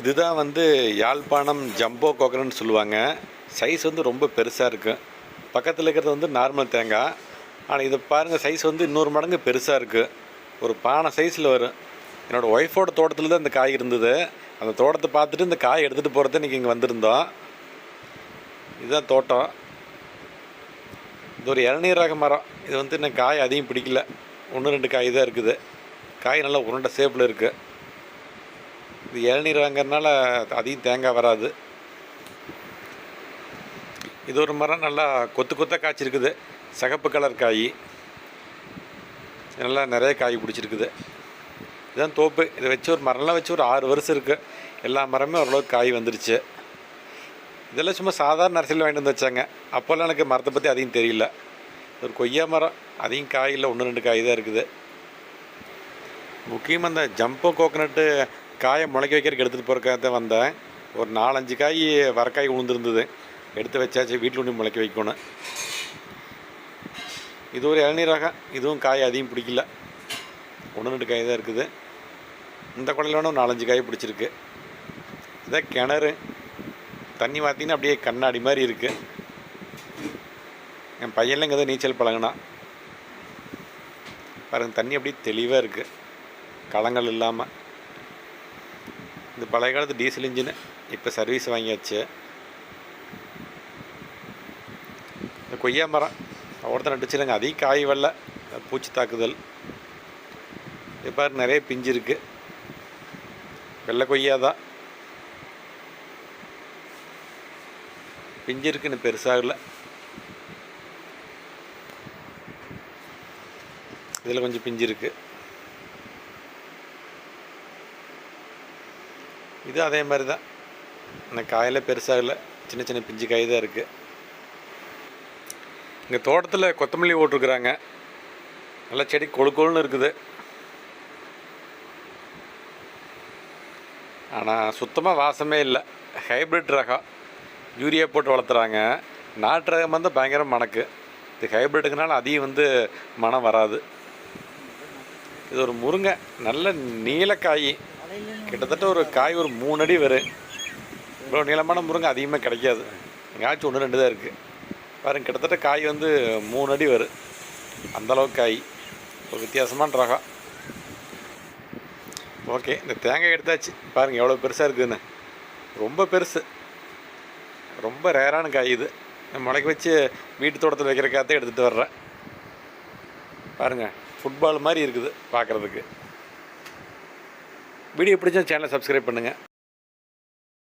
இதுதான் வந்து யாழ்ப்பாணம் ஜம்போ கோகனட்னு சொல்லுவாங்க. சைஸ் வந்து ரொம்ப பெருசாக இருக்குது பக்கத்தில் இருக்கிறது வந்து நார்மல் தேங்காய். ஆனால் இதை பாருங்கள் சைஸ் வந்து இன்னொரு மடங்கு பெருசாக இருக்குது ஒரு பானை சைஸில் வரும். என்னோடய ஒய்ஃபோட தோட்டத்தில் தான் இந்த காய் இருந்தது. அந்த தோட்டத்தை பார்த்துட்டு இந்த காய் எடுத்துகிட்டு போகிறத இன்றைக்கி இங்கே வந்திருந்தோம். இதுதான் தோட்டம். இது ஒரு இளநீர் ரக மரம். இது வந்து இன்னும் காய் அதிகம் பிடிக்கல. ஒன்று ரெண்டு காய் தான் இருக்குது. காய் நல்லா உருண்டை சேப்பில் இருக்குது இது இளநீர் வாங்கிறதுனால அதிகம் தேங்காய் வராது. இது ஒரு மரம் நல்லா கொத்து கொத்தாக காய்ச்சிருக்குது. சிகப்பு கலர் காய். நல்லா நிறைய காய் பிடிச்சிருக்குது. இதுதான் தோப்பு. இதை வச்சு ஒரு மரம்லாம் வச்சு ஒரு ஆறு வருஷம் இருக்குது எல்லா மரமே ஓரளவுக்கு காய் வந்துருச்சு. இதெல்லாம் சும்மா சாதாரண நர்சரியில் வாங்கிட்டு வந்து வச்சாங்க. அப்போல்லாம் எனக்கு மரத்தை பற்றி அதிகம் தெரியல. ஒரு கொய்யா மரம் அதிகம் காய் இல்லை. ஒன்று ரெண்டு காய் தான் இருக்குது. முக்கியமாக இந்த ஜம்போ கோகனட்டு காயை முளைக்க வைக்கிறதுக்கு எடுத்துகிட்டு போகிறக்காக தான் வந்தேன். ஒரு நாலஞ்சு காய் வரக்காய் உளுந்துருந்தது எடுத்து வச்சாச்சு வீட்டில் ஒன்று முளைக்க வைக்கணும். இது ஒரு இளநீர் ரகம். இதுவும் காய் அதிகம் பிடிக்கல. ஒன்று ரெண்டு காய் தான் இருக்குது. இந்த குடையில் வேணும் நாலஞ்சு காய் பிடிச்சிருக்கு. இதான் கிணறு தண்ணி பார்த்தீங்கன்னா அப்படியே கண்ணாடி மாதிரி இருக்குது என் பையன்லாம் இங்கே தான் நீச்சல் பழகினான். பாருங்க தண்ணி அப்படியே தெளிவாக இருக்குது களங்கள் இல்லாமல் இந்த பழைய காலத்து டீசல் இன்ஜினு இப்போ சர்வீஸ் வாங்கியாச்சு. இந்த கொய்யா மரம் ஒருத்தர் நட்டுச்சுலங்க அதிக காய் வரல பூச்சி தாக்குதல். இப்போ நிறைய பிஞ்சு இருக்குது வெள்ளை கொய்யா தான். பிஞ்சு இருக்குன்னு பெருசாகல இதில் கொஞ்சம் பிஞ்சு இருக்குது இது அதே மாதிரி தான். இந்த காயில் பெருசாகல சின்ன சின்ன பிஞ்சு காய் தான் இருக்குது இங்கே தோட்டத்தில் கொத்தமல்லி போட்டிருக்குறாங்க. நல்லா செடி கொழு கொழுன்னு இருக்குது. ஆனால் சுத்தமாக வாசமே இல்லை. ஹைப்ரிட் ரகம். யூரியா போட்டு வளர்த்துறாங்க. நாட்டு ரகம் வந்து பயங்கரம் மணக்கு. இது ஹைப்ரிட்டுக்குனால அதிகம் வந்து மனம் வராது. இது ஒரு முருங்கை. நல்ல நீலக்காய். கிட்டத்தட்ட ஒரு காய் ஒரு மூணு அடி வரும் இவ்வளோ நீளமான முருங்கை அதிகமாக கிடைக்காது. எங்கேயாச்சும் ஒன்று ரெண்டு தான் இருக்குது பாருங்க கிட்டத்தட்ட காய் வந்து மூணு அடி வரும் அந்தளவுக்கு காய். ஒரு வித்தியாசமான ரகம் ஓகே இந்த தேங்காய் எடுத்தாச்சு. பாருங்கள் எவ்வளோ பெருசாக இருக்குதுன்னு. ரொம்ப பெருசு. ரொம்ப ரேரான காய் இது. முளைக்கு முளைக்க வச்சு வீட்டு தோட்டத்தில் வைக்கிற காற்றை எடுத்துகிட்டு வர்றேன். பாருங்கள் ஃபுட்பால் மாதிரி இருக்குது பார்க்குறதுக்கு. வீடியோ பிடிச்சா சேனலை சப்ஸ்கிரைப் பண்ணுங்கள்